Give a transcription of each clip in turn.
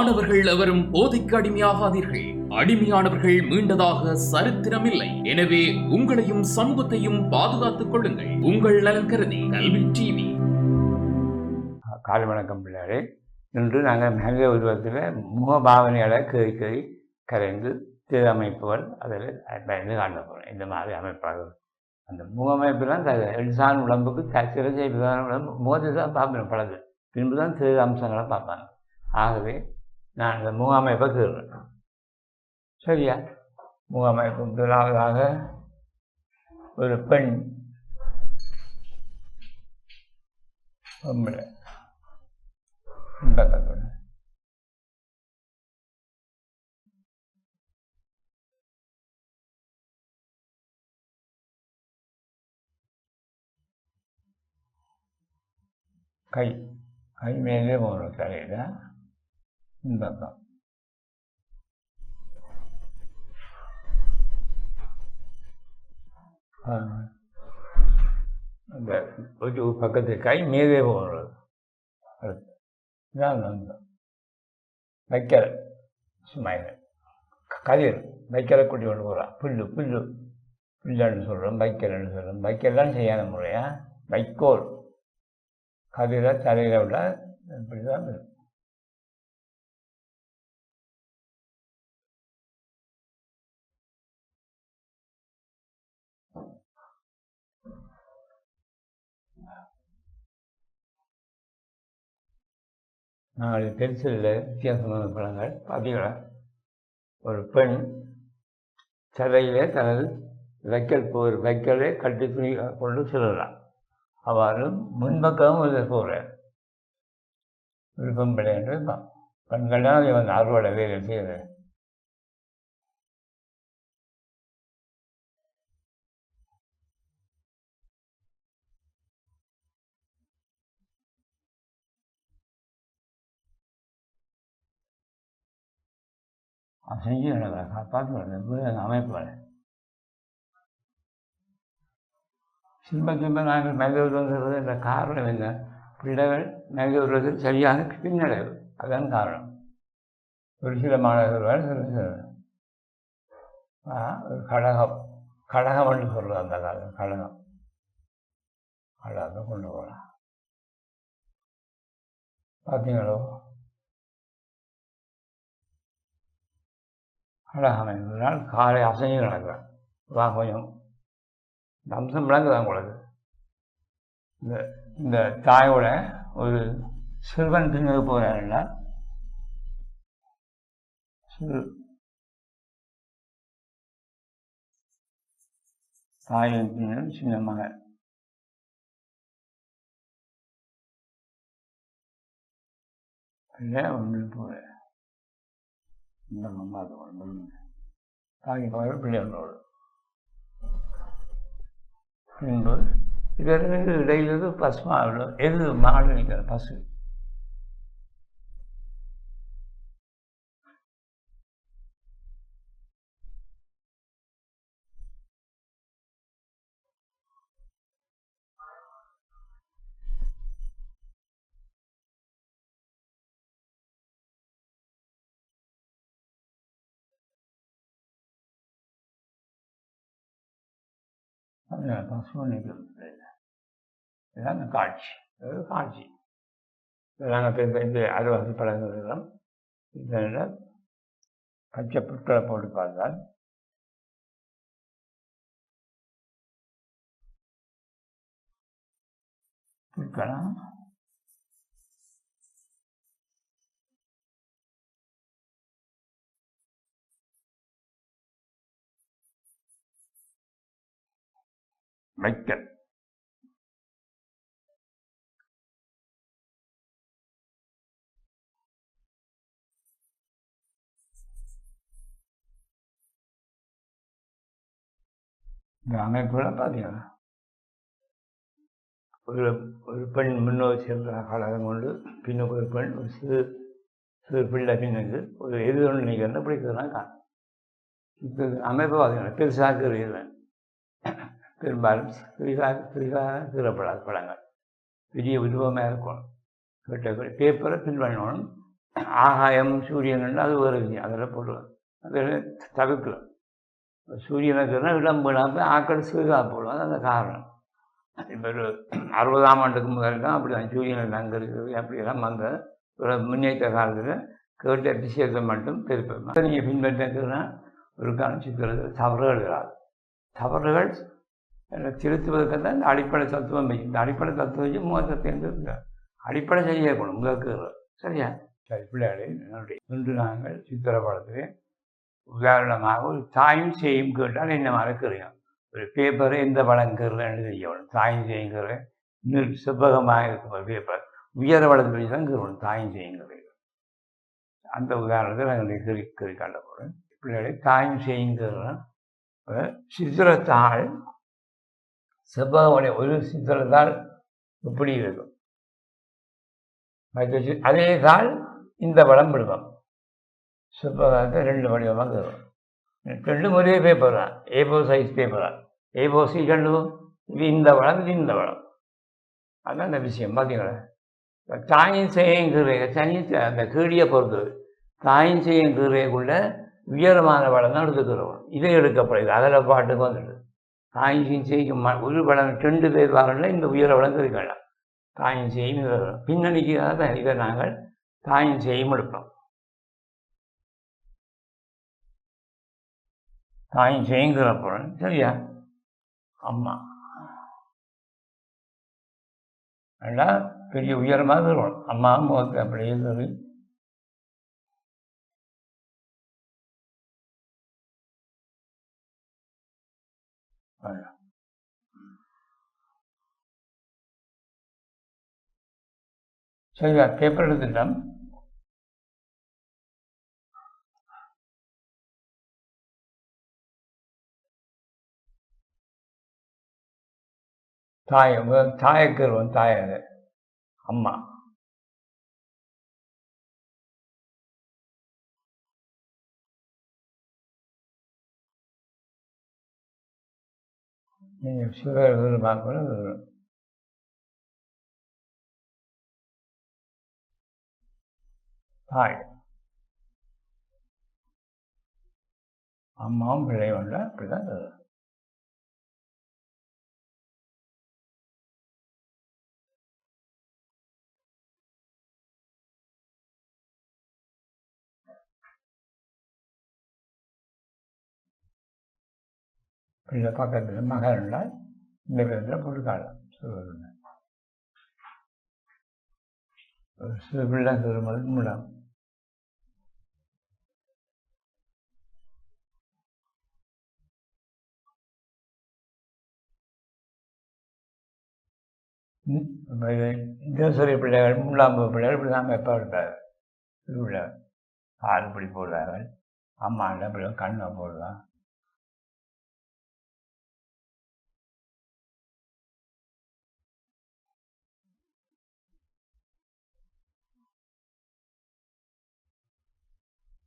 மாணவர்கள் எவரும் போதைக்கு அடிமையாகாதீர்கள். அடிமையானவர்கள் மீண்டதாக சரித்திரமில்லை. எனவே உங்களையும் சமூகத்தையும் பாதுகாத்துக் கொள்ளுங்கள். உங்கள் நலன் கருதி கல்வி டிவி. கால் வணக்கம் பிள்ளைகளே. இன்று நாங்கள் மனித உருவத்தில் முகபாவனைகளை கேய் கேய் கரைந்து சீரமைப்புகள் அதில் பயந்து காண போகிறோம் இந்த மாதிரி அமைப்பார்கள் அந்த முகமைப்புலாம் தான் இன்சான் உடம்புக்கு சிறந்த உடம்பு முகத்தை தான் பார்க்கணும் பழகு பின்பு தான் சிறு அம்சங்களை பார்ப்பாங்க. ஆகவே நான் அந்த முகமைப்பை கேட்குறேன் சரியா முகமைப்பு முதலாவதாக ஒரு பெண் பொம்பளை பக்கத்தோட கை கை மேலே போகணும் தலையில் இந்த அந்த ஒரு பக்கத்து கை மேலே போகிறது அடுத்து. இதான் அந்த வைக்கல். சுமையில் கதிர் வைக்கலை கூட்டி கொண்டு போகிறான் புல்லு புல்லு. புல்லுன்னு சொல்கிறோம் வைக்கல்னு சொல்கிறோம் வைக்கல்லாம் செய்யாத முறையா? வைக்கோல். கதிரை தலையில் விட இப்படி தான் இருக்கும். நாலு பென்சிலில் வித்தியாசமான படங்கள் பார்த்தீங்களா ஒரு பெண் சிலையிலே தனது வைக்கல் போர் வைக்கலை கட்டி துணி கொண்டு செல்லலாம் அவ்வாறு முன்பக்கமும் இதை போகிறேன் விருப்பம் என்று பெண்கள் தான் இவன் அறுவடை வேலை செய்கிறேன் செஞ்சு நடக்கிற எனக்கு பார்த்து அமைப்பு திரும்ப திரும்ப நாங்கள் மெகவுறது இந்த காரணம் என்ன பிள்ளைகள் மெகவுறது சரியான பின்னடைவு அதுதான் காரணம் ஒரு சில மாணவர்கள் சில சில ஒரு கழகம் கழகம் என்று சொல்கிறது அந்த காலம் கழகம் கடகம் கொண்டு போகலாம் பார்த்தீங்களோ கடகம் நாள் காலை அசையும் நடக்கிறேன் வா கொஞ்சம் இந்த அம்சம் விளங்குதான் உங்களுக்கு. இந்த இந்த தாயோட ஒரு சிறுவன் பின்னுக்கு போகிறாருல்ல சிறு தாயின் பின்னும் சின்ன மகன். இல்லை ஒன்று போகிற இந்த மம்மாதோட தாய் போகிற பிள்ளைகளோடு பின்பு இதற்கு இடையிலிருந்து பசுமாவிடும் எது மாடு நிற்கிற பசு? அந்த பசு இதுதான் அந்த காட்சி அதாவது காட்சி நாங்கள் பெரிய இந்த இந்த அறுவாசி பழங்குறோம் இதில் பச்சை புட்களை போட்டு பார்த்தால் புட்களம் வைக்கல் இந்த அமைப்புகளை பார்த்தீங்கன்னா ஒரு ஒரு பெண் முன்னோர் சேர்ந்த காலகம் கொண்டு பின்னுக்கு ஒரு பெண் ஒரு சிறு சிறு பிள்ளை பின்னுக்கு. ஒரு எது ஒன்று நிற்கிறத. பிடிக்கிறதுலாம் காணும் இப்போ அமைப்பு பார்த்தீங்கன்னா பெருசாக இல்லை பெரும்பாலும் பெரிதாக பெரிதாக கீறப்படாத படங்கள். பெரிய உருவமாக இருக்கணும். கேட்ட பேப்பரை பின் பண்ணணும். ஆகாயம் சூரியன் அது வேறு விஷயம். அதில் போடுவேன் அதில் தவிர்க்கலாம். சூரியனுக்குன்னா இடம் விடாமல் ஆக்கள் சிறுகா போடுவோம் அந்த காரணம். இப்போ ஒரு அறுபதாம் ஆண்டுக்கு முதல் தான் அப்படி தான் சூரியன் அங்கே இருக்குது. அப்படியெல்லாம் வந்த ஒரு முன்னேற்ற காலத்தில் கேட்ட விஷயத்தை மட்டும் பெருப்பேன் நீங்கள் பின்பற்றினா ஒரு காலம் சித்திரத்தில் தவறுகள் வராது. தவறுகள் திருத்துவதற்கு தான் இந்த அடிப்படை தத்துவம் வச்சு இந்த அடிப்படை தத்துவம் வச்சு மூத்தத்தை அடிப்படை அடிப்படை செய்யக்கூடும் முதற்கு சரியா? சரி பிள்ளைகளே இன்று நாங்கள் சித்திர படத்திலே உதாரணமாக ஒரு தாயும் செய்யும் கேட்டால் என்ன மறக்கிறோம் ஒரு பேப்பர் எந்த படம் கீறலன்னு செய்யணும் தாயும் செய்யுங்கிற இன்னும் செவ்வகமாக இருக்கும் ஒரு பேப்பர் உயர வளர்த்து தான் கீறணும் தாயும் செய்யுங்கிறது அந்த உதாரணத்தை நாங்கள் கீறி கீறி காட்ட போகிறோம் பிள்ளைகளை தாயும் செய்யுங்கிறோம் சித்திரத்தாள் செவ்வகமுடைய ஒரு சித்திரத்தாள் இப்படி இருக்கும். மற்ற அதே தான் இந்த வளம் விடுவோம் செவ்வகத்தை ரெண்டு வடிவமாக இருக்கும். ரெண்டும் ஒரே பேப்பர் தான். ஏ ஃபோர் சைஸ் பேப்பர் தான். ஏ ஃபோர் சி ரெண்டும். இது இந்த வளம் இது இந்த வளம். அதான் அந்த விஷயம். பார்த்தீங்களா தாயின் செய்யுங்கிற தனி அந்த கீழியை பொறுத்தது. தாயின் செய்யுங்கிறக்குள்ள உயரமான வளம் தான் எடுத்துக்கிறோம் இதை எடுக்கப்படுது அதில் பாட்டுக்கு வந்துடுது. தாயின் செய்யும் உயிர் வளங்கள் ரெண்டு பேர் வரல இந்த உயிரை வளம் இருக்கலாம் செய்யும் பின்னணிக்காக தான் இதை நாங்கள் தாயின் செய்யும் எடுப்போம் தாயும் செய்யுங்கிற பொருள் சரியா? அம்மா நல்லா பெரிய உயரமாக இருக்கணும் அம்மா முகத்தை அப்படியே சொல்லி சரியா பேப்பர் எடுத்துட்டோம் தாய் தாயார் அம்மா நீங்கள் சுகர் பார்க்கணும் தாய். அம்மாவும் பிள்ளை உள்ள அப்படிதான் தான் பிள்ளை பக்கத்தில் மகன்ல இந்த விதத்தில் பொருட்காலம் சொல்வதுங்க சிறு பிள்ளை சிறுமல் முடம் தினசரி பிள்ளைகள் மூன்றாம் பிள்ளைகள் இப்படி தான் வெப்பம் இருக்காது சிறு பிள்ளை ஆறு இப்படி போடுறார்கள் அம்மா இல்லை பிள்ளை கண்ணை போடலாம்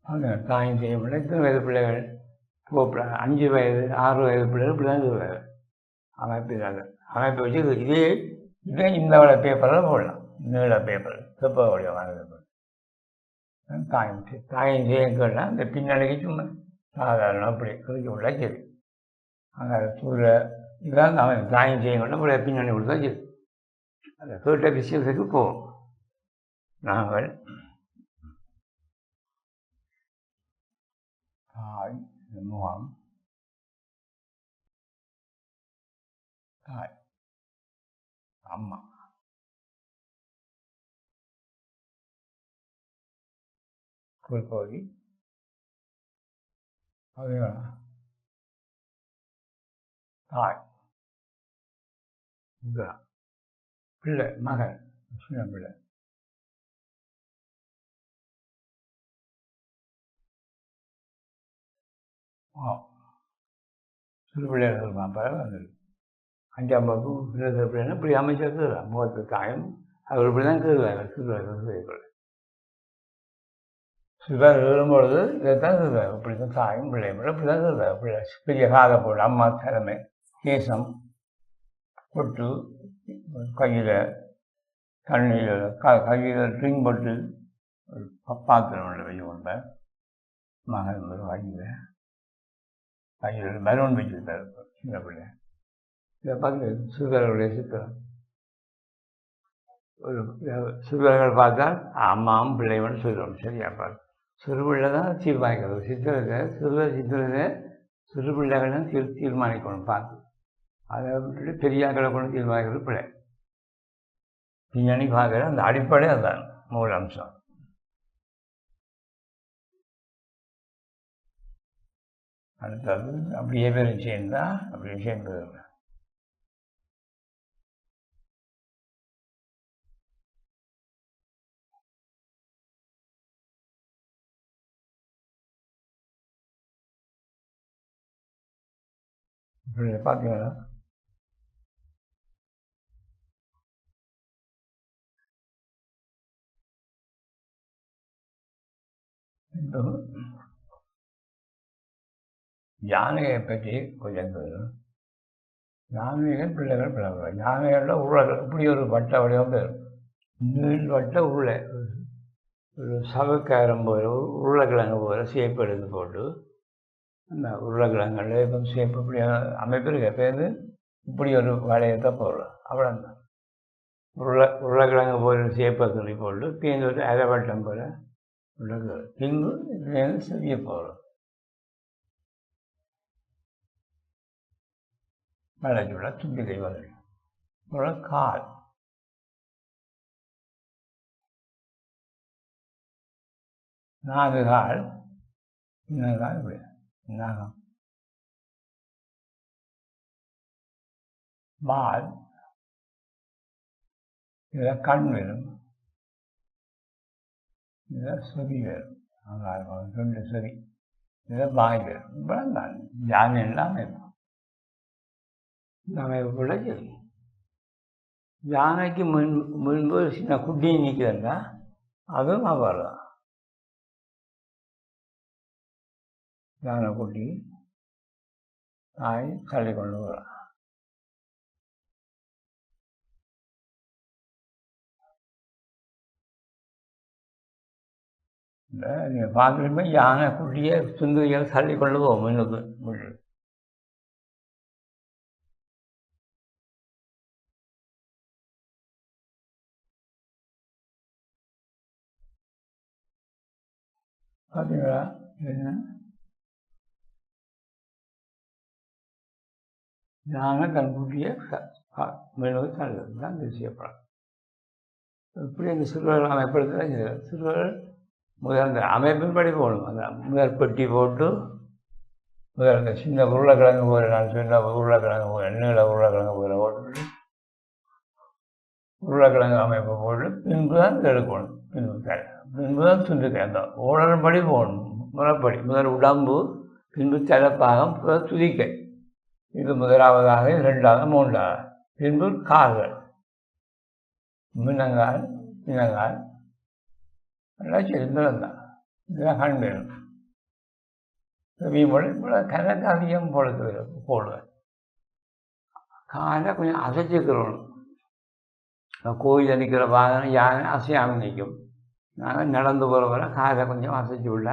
அந்த காயம் செய்ய முடியல இத்தனை வயது பிள்ளைகள்? போப்பிட அஞ்சு வயது ஆறு வயது பிள்ளைகள் இப்படி தான் அமைப்பு இதாங்க வச்சு இது- இதே இதே இந்த வள பேப்பரில் போடலாம். நீள பேப்பர் செப்ப வடிவமான பேப்பர் காயம் காயம் தாயம் செய்யலாம் இந்த பின்னணிக்கு சும்மா சாதாரணம் அப்படி குறிக்க விட்டா சரி. அங்கே சூரிய இதான் அவன் காயம் செய்யணும் இப்படி பின்னணி கொடுத்தா சரி. அந்த கேட்ட விஷயத்துக்கு போவோம். நாங்கள் தாய் முகம் தாய் அம்மா குறிப்பகுதி அது தாய் பிள்ளை மகன் பிள்ளை ஆ. சிறு பிள்ளைகள் வந்தது அஞ்சாம் வகுப்பு சிறு இப்படி அமைச்சர் முகத்து தாயம் அவர் இப்படி தான் கருதுவாங்க சிறுவர்கள் செய்யக்கூடாது சிறுவர் எழும்பொழுது இதைத்தான் கருதுவாங்க இப்படி தான் தாயும் பிள்ளையும் இப்படி தான் கருதுவாங்க பிள்ளை பெரிய காதை போடு அம்மா திறமை கேசம் பொட்டு கையில் தண்ணியில் க கையில் ட்ரிங் பொட்டு பாத்திரம் ஒன்று வச்சு கொண்டேன் மகன் ஒரு வாங்கியில் மெலோன் பலூன் சின்ன பிள்ளை இதை பார்த்து சிறுவர்களுடைய சித்திரம் ஒரு சிறுவர்கள் பார்த்தால் அம்மாவும் பிள்ளைவன் சொல்லுவோம் சரியா பாரு தான் தீர்மானிக்கிறது சித்திரத்தை சிறுவர் சித்திரத்தை சிறு தான் தீர் தீர்மானிக்கணும் பார்த்து அதை விட்டுட்டு பெரியாக்களை கொண்டு தீர்மானிக்கிறது பிள்ளை பின்னணி பார்க்குற அந்த அடிப்படை அதுதான் மூல அம்சம் அடுத்தது அப்படியே பேரும் சேர்ந்தா அப்படியே சேர்ந்து இப்படி பார்த்தீங்களா இந்த யானையை பற்றி கொஞ்சம் சொல்லணும் யானைகள் பிள்ளைகள் பிள்ளைகள் யானைகளில் உருளைகள் இப்படி ஒரு வட்ட வடிவம் பேர். நீள் வட்ட உருளை. ஒரு சவக்காரம் போகிற உருளைக்கிழங்கு போகிற சேப்பு எடுத்து போட்டு அந்த உருளைக்கிழங்குல இப்போ சேப்பு இப்படி அமைப்பு இருக்கு. பேருந்து இப்படி ஒரு வளையத்தை போடலாம் அவ்வளோதான் உருளை உருளைக்கிழங்கு போகிற சேப்பை துணி போட்டு பேருந்து ஒரு அரை வட்டம் போகிற உருளைக்கிழங்கு பின்பு இதுலேருந்து செய்ய போகிறோம் வளைச்சுள்ள தும்பிக்கை வளை அப்புறம் கால் நான்கு கால். இன்னொரு கால் இப்படி. நாகம். வால் இதில் கண் வரும் இதில் செவி வரும் அங்கே ரெண்டு செவி இதில் வாய் வரும் இவ்வளவு தான் யானை எல்லாம் இருக்கும். நம்ம கூட சரி யானைக்கு முன் முன்பு சின்ன குட்டி நிற்கிறதா அதுவும் அபாரம் யானை குட்டி தாய் தள்ளி கொண்டு போகிறான் நீங்கள் பார்க்குறப்ப யானை குட்டியை சுந்தரியாக தள்ளி கொண்டு போகும் முன்னுக்கு. பார்த்தீங்களா என்ன யானை தன் மெழுகு தள்ளுறது தான் தேசியப்படம் இப்படி அந்த சிறுவர்கள் அமைப்படுத்த சிறுவர்கள் முதல் அந்த அமைப்பின்படி போகணும். அந்த முதல் பெட்டி போட்டு முதல் அந்த சின்ன உருளைக்கிழங்கு போகிற நான் சின்ன உருளைக்கிழங்கு போகிற நீள உருளைக்கிழங்கு போகிற போட்டு உருளைக்கிழங்கு அமைப்பு போட்டு பின்பு தான் எடுக்கணும். பின்பு த- முதல் துண்டு துண்டுக்க அந்த ஓடன்படி போகணும் முறைப்படி முதல் உடம்பு பின்பு தலைப்பாகம் முதல் துதிக்கை இது முதலாவதாக இரண்டாவது மூன்றாவது. பின்பு கால்கள். மின்னங்கால் மின்னங்கால் எல்லாம் சிறந்தது தான் இதெல்லாம் கண் வேணும் செவிமொழி இவ்வளோ கணக்கு அதிகம் போடுறது போடுவேன் காலை கொஞ்சம் அசைச்சிக்கிறோம். கோயில் நிற்கிற வாகனம் யானை அசையாமல் நிற்கும். நாங்கள் நடந்து போகிற வர காதை கொஞ்சம் அசைச்சு உள்ள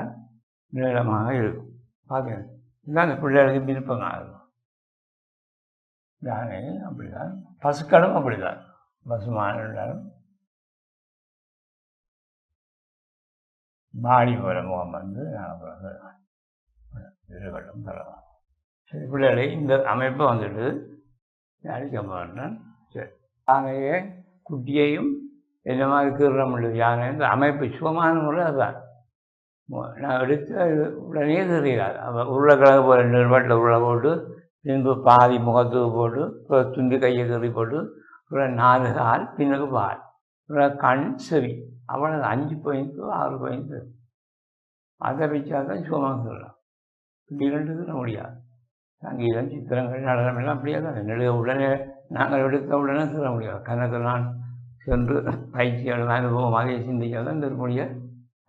நீளமாக இருக்கும். பார்க்குறேன் இதுதான் அந்த பிள்ளைகளுக்கு விருப்பமாக இருக்கும் யானை அப்படிதான். பசுக்களும் அப்படிதான். பசு இருந்தாலும் மாடி போகிற முகம் வந்து நாங்கள் தரலாம் சரி பிள்ளைகளை இந்த அமைப்பு வந்துட்டு அழிக்க போகிறேன் சரி. யானையை குட்டியையும் என்ன மாதிரி கீற முடியும் யானை அமைப்பு சுகமான முறை அதுதான். நான் எடுத்து உடனே தெரியாது. உருளைக்கிழங்கு உருளைக்கிழங்கு ரெண்டு நிமிடத்தில் உருளை போட்டு பின்பு பாதி முகத்துக்கு போட்டு அப்புறம் துண்டு கையை கறி போட்டு அப்புறம் நாலு கால் பின்னுக்கு பால் அப்புறம் கண் செவி அவ்வளோ அஞ்சு பாயிண்ட்டு ஆறு பாயிண்ட்டு அதை வச்சா தான் சுகமாக சொல்லலாம் இப்படி இரண்டு முடியாது. சங்கீதம் சித்திரங்கள் நடனம் எல்லாம் அப்படியே தான். நெடுக உடனே நாங்கள் எடுத்த உடனே சொல்ல முடியாது. கணக்கு நான் சென்று பயிற்சிகள் அனுபவம் அதை சிந்திக்க தான்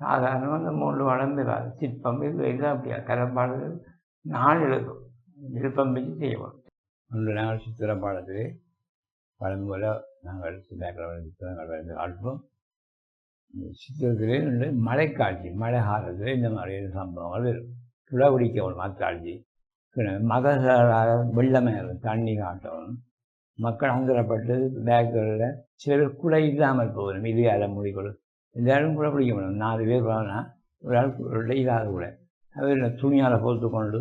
சாதாரணமாக அந்த மூன்று வளர்ந்துடாது சிற்பம் இது இது அப்படியா? கரப்பாடுகள் நாள் எழுதும். விருப்பம் வச்சு செய்வோம். ஒன்று நாங்கள் சித்திர பாடத்திலே பழம் போல நாங்கள் சித்தாக்கள் சித்திரங்கள் வரைந்து காட்டுவோம் சித்திரத்திலே வந்து மழைக்காட்சி மழை காலத்தில் இந்த மாதிரியான சம்பவங்கள் வரும். குளவடிக்க ஒரு மத்தாட்சி மதங்களாக வெள்ளமே தண்ணி காட்டணும் மக்கள் அந்தரப்பட்டு பேக்குகளில் சில பேர் குடை இல்லாமல் போகணும். இது அதை முடிக்கணும் எல்லாரும் கூட பிடிக்க முடியும். நாலு பேர் போனா ஒரு ஆள் குடை இல்லாத கூட அவர் துணியால் போட்டு கொண்டு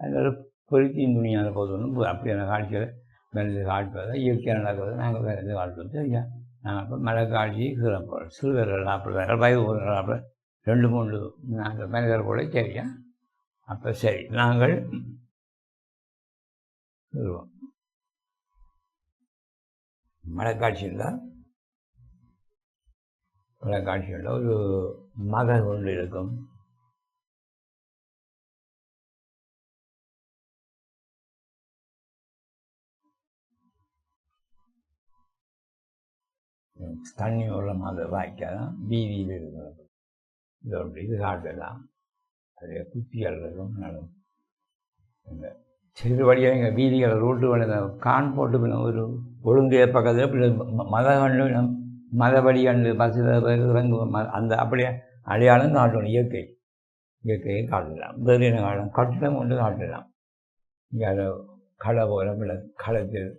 அதனால பொருத்தியின் துணியால் போட்டு அப்படியான காட்சிகளை மருந்து காட்டுவதை இயற்கையாக நடக்கிறது நாங்கள் வேறு எது காட்டுவது ஐயா நாங்கள் இப்போ மழை காட்சி சிறப்போம் சிறுவர்கள் சாப்பிட்றாங்க வயது ஊர்கள் சாப்பிட்ற ரெண்டு மூணு நாங்கள் மனிதர் கூட சரியா அப்போ சரி நாங்கள் சொல்லுவோம் மழைக்காட்சியில் மழைக்காட்சியில் ஒரு மகன் ஒன்று இருக்கும். தண்ணி உள்ள மத வாய்க்காதான் வீதியில் இருக்கிறது. இது ஒன்று இது காட்டலாம் அது குத்திகள் இருக்கும். நடக்கும் இந்த சிறு வழியாக வீதிகளை வீதிகள் ரோட்டு வழி கான் போட்டு பின்ன ஒரு ஒழுங்கு பக்கத்தில் இப்படி மத கண்டு மதபடி கண்டு பஸ்ஸில் இறங்கு அந்த அப்படியே அடையாளம் காட்டணும். இயற்கை. இயற்கையை காட்டலாம். வேறு என்ன காட்டலாம் கட்டிடம் கொண்டு காட்டலாம். இங்கே களை போல பிள்ளை களத்தில்.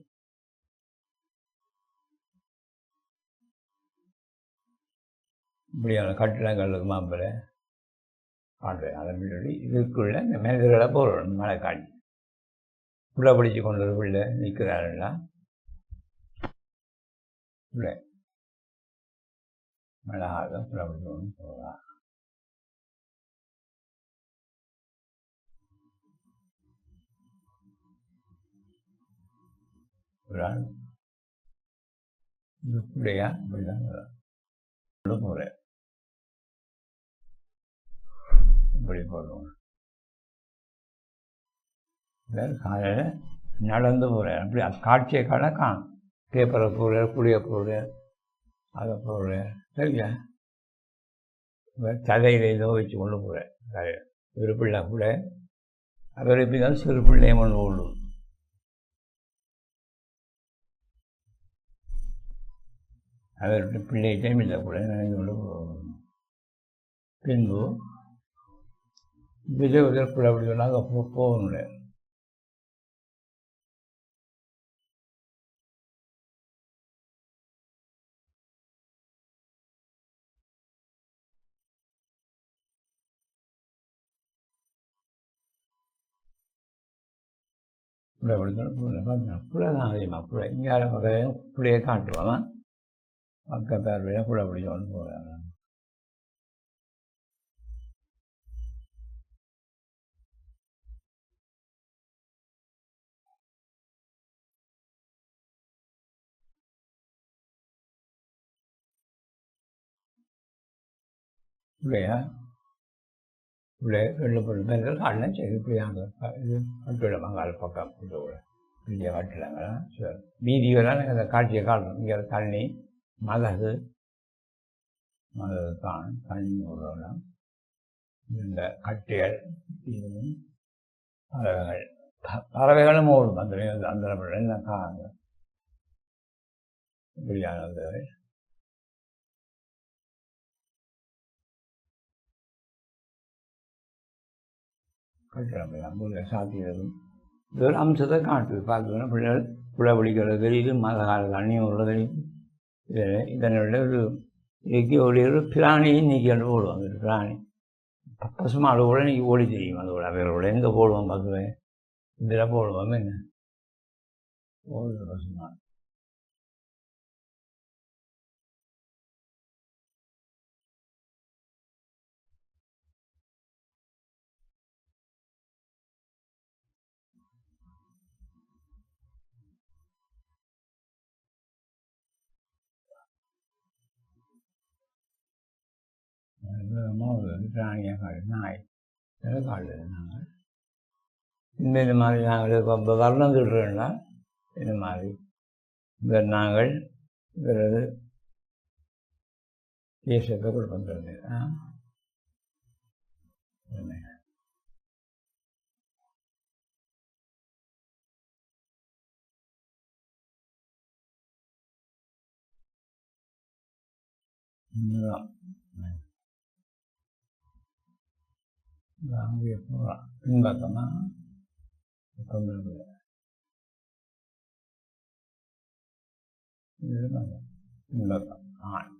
இப்படியான கட்டிடங்களுக்கு மாப்பிள்ளை காட்டுறேன் அதை முன்னாடி இதுக்குள்ளே இந்த மனிதர்களை போடணும். மழை காட்டி உள்ள பிடிச்சி கொண்டு ஒரு பிள்ளை நிற்கிறாருன்னா பிள்ளை மிளகாக உள்ள கொண்டு போகலாம் ஒரு ஆள். இந்த இப்படிதான் போகிறேன் இப்படி போடுவோம். காலையில் நடந்து போகிறேன் அப்படி காட்சியை காண காணும் பேப்பரை போடுறேன் புளிய போடுறேன் அதை போடுறேன். சரியா? தலையில் ஏதோ வச்சு கொண்டு போகிறேன் தலையில் ஒரு பிள்ளை கூட. அவர் எப்படி தான் சிறு பிள்ளையும் ஒன்று ஓடும் அவர்கிட்ட பிள்ளை டைம் இல்லை கூட நான் கொண்டு போகணும் பின்பு விஜய் உதர் பிள்ளை அப்படி சொன்னாங்க போ போகணும்ல புள்ள பிடிக்கணும் புள்ள தான் அதிகமாக புள்ள இங்கே பக்கம் புள்ளையை காட்டுவாங்க பக்க பேர் புள்ள பிடிக்கணும்னு போகிறாங்க பிள்ளையா பிள்ளை ரெண்டு மூணு பேர்கள் காட்டினா சரி இப்படியாங்க இது கட்டிடம் அங்கால பக்கம் இதோட கூட பெரிய கட்டிடங்களா சரி வீதியெல்லாம் அந்த காட்சியை காட்டணும் இங்கே தண்ணி மதகு மதகு தான் தண்ணி விடலாம் இந்த கட்டிகள் இதுவும் பறவைகள் பறவைகளும் ஓடும் அந்த அந்த என்ன காங்க இப்படியானது கட்டிடம் அம்புல சாத்தியதும் இது ஒரு அம்சத்தை காட்டுது பார்த்தோன்னா பிள்ளைகள் புள்ள பிடிக்கிறது தெரியுது மத கால தண்ணியும் விடுறது தெரியுது இதனுடைய ஒரு இயக்கி ஓடி ஒரு பிராணியை நீக்கி கொண்டு போடுவாங்க ஒரு பிராணி பசுமா அது கூட நீக்கி ஓடி தெரியும் அதோட அவைகளோட எங்கே போடுவோம் பசுவை இதில் போடுவோம் என்ன ஓடுது பசுமாடு ஒரு பிராணியாக காடு நாய் இதெல்லாம் காடுது நாங்கள் இந்த இந்த மாதிரி நாங்கள் இப்போ வர்ணம் சொல்கிறோம்னா இந்த மாதிரி இந்த நாங்கள் இவரது தேசத்தை கொடுப்பது ஆ இதுதான். அங்கே போகலாம் பின்பக்கமா தொந்தரவு இதுதான் பின்பக்கம் ஆண்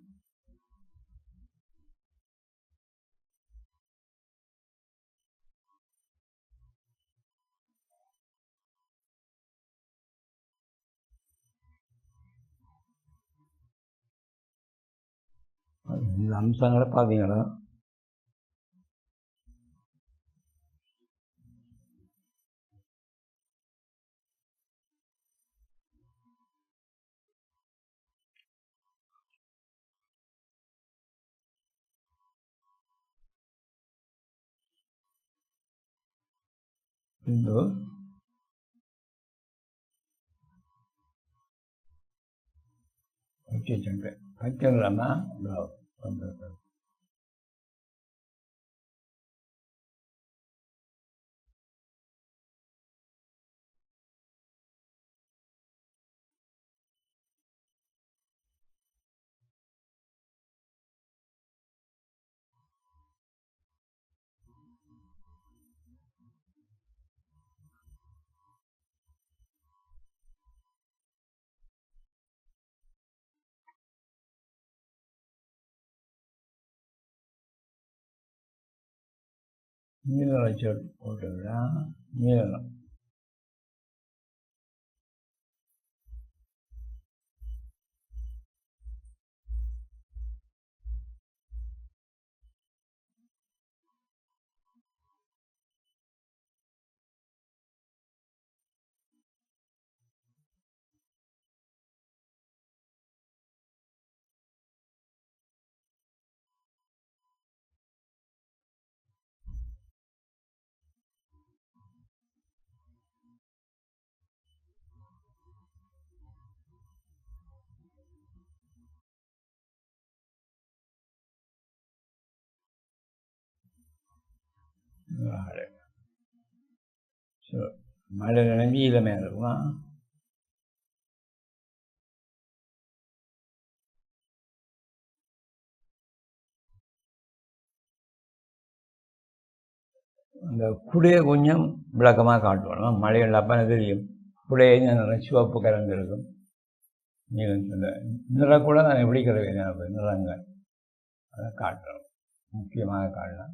இந்த அம்சங்களை பார்த்தீங்களா lên nữa ở trên chẳng hạn phải chân là má. Rồi rồi rồi 你了，就 là 啦，你了。ஆறு so மழை நினைஞ்சு இளமே இருக்கும் அந்த குடையை கொஞ்சம் விளக்கமாக காட்டுவோம். மழை இல்லாப்ப தெரியும். குடையை நல்ல சிவப்பு கலந்து இருக்கும். நீளம் இந்த நிறம் கூட நான் எப்படி கருவேன் நிறங்கள். அதை காட்டுறோம் முக்கியமாக காட்டலாம்.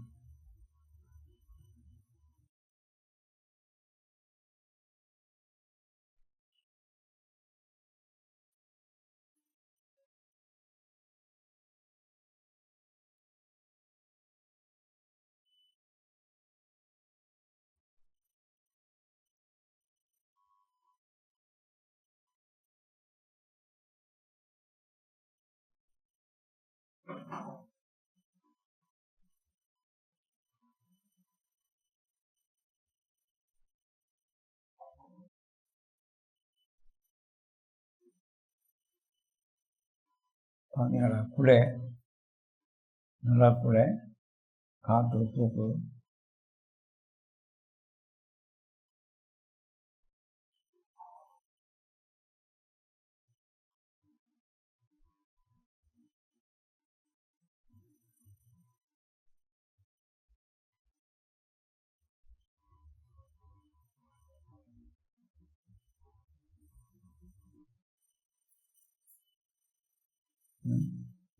மஞ்சள் நிறக்குலை மாணவர்கள் இது பண்ணார் நிறக்குலை. நீளம் பார்த்தீங்களா குடை நிறக்குலை காற்று தூக்கு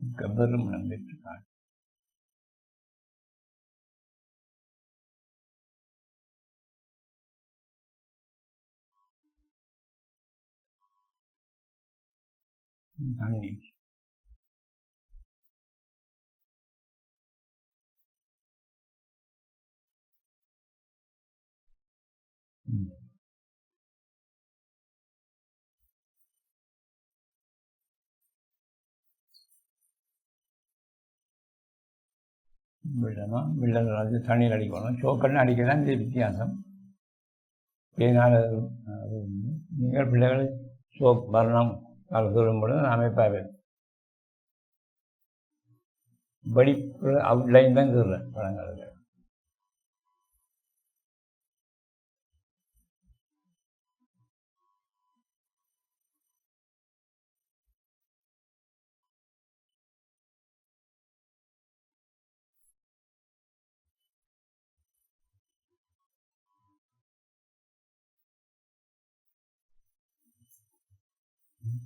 கபரும் நம்பிட்டுருக்காங்க தண்ணி வெள்ளமா வெள்ளம் அது தண்ணீர் அடிக்கணும். சோக்கன்னு அடிக்க தான் இது வித்தியாசம். இதனால் அது அது வந்து நீங்கள் பிள்ளைகள் சோப் வர்ணம் அது சொல்லும்போது அமைப்பாக வெடிப்பு அவுட்லைன் தான் சொல்கிறேன் படங்களுக்கு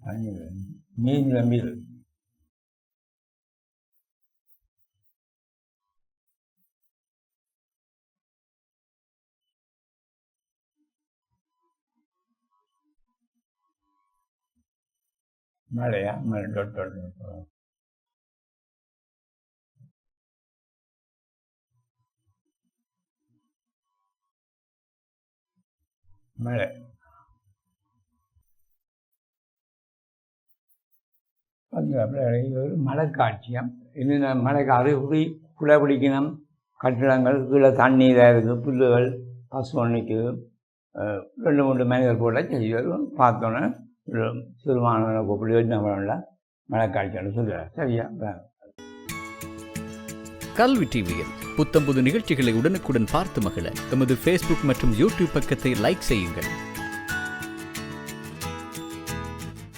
தண்ணி மீன் நம்பிடு மழையா மழை டொட் டொட் டொட். அது ஒரு மழைக்காட்சியம் என்னென்ன மழைக்கு அறிகுறி குலை பிடிக்கணும். கட்டிடங்கள் கீழே தண்ணி இதாக இருக்குது. புல்லுகள் பசு நிற்குது ரெண்டு மூணு மனிதர் போல செய்வது பார்த்தோன்னே ஒரு சிறுமானவனை கூப்பிட்டு நம்மள மழைக்காட்சின்னு சொல்லுவார் சரியா? கல்வி டிவியில் புத்தம்புது நிகழ்ச்சிகளை உடனுக்குடன் பார்த்து மகிழ. எமது ஃபேஸ்புக் மற்றும் யூடியூப் பக்கத்தை லைக் செய்யுங்கள்.